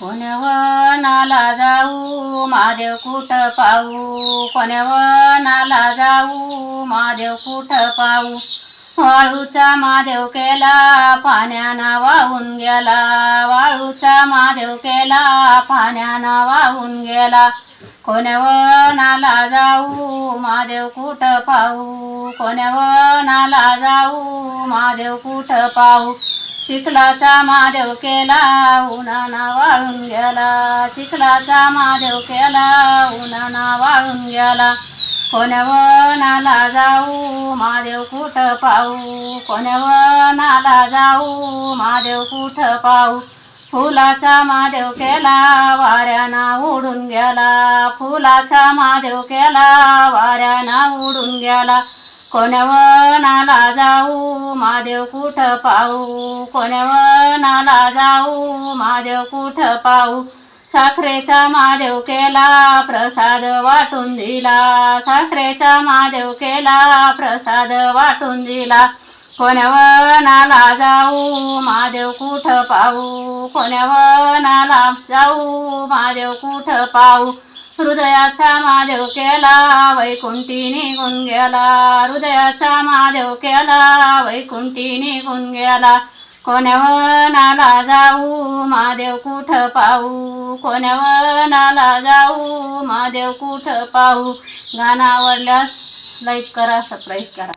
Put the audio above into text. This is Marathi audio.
कोण्या जाऊ? महादेव कुठ पाहू? कोण्या वनाला जाऊ? महादेव कुठ पाहू? वाळूचा महादेव केला पाण्यानं वाहून गेला. वाळूचा महादेव केला पाण्यानं वाहून गेला. कोण्या वनाला जाऊ? महादेव कुठ पाहू? कोण्या वनाला जाऊ? महादेव कुठ पाहू? चिखलाचा महादेव केला उन्हाना वाळून गेला. चिखलाचा महादेव केला उन्हाना वाळून गेला. कोण्यावनाला जाऊ महादेव कुठं पाहू? कोण्यावनाला जाऊ महादेव कुठं पाहू? फुलाचा महादेव केला वाऱ्याना उडून गेला. फुलाचा महादेव केला वाऱ्याना उडून गेला. कोण्यावनाला जाऊ महादेव कुठ पाहू? कोण्या वनाला जाऊ? महादेव कुठ पाहू? साखरेचा महादेव केला प्रसाद वाटून दिला. साखरेचा महादेव केला प्रसाद वाटून दिला. कोण्या वनाला जाऊ? महादेव कुठ पाहू? कोण्या वनाला जाऊ? महादेव कुठ पाहू? हृदयाचा महादेव केला वैकुंठी निघून गेला. हृदयाचा महादेव केला वैकुंठी निघून गेला. कोण्यावनाला जाऊ महादेव कुठ पाहू? कोण्यावनाला जाऊ महादेव कुठ पाहू? गाणं आवडल्यास लाईक करा सबस्क्राईब करा.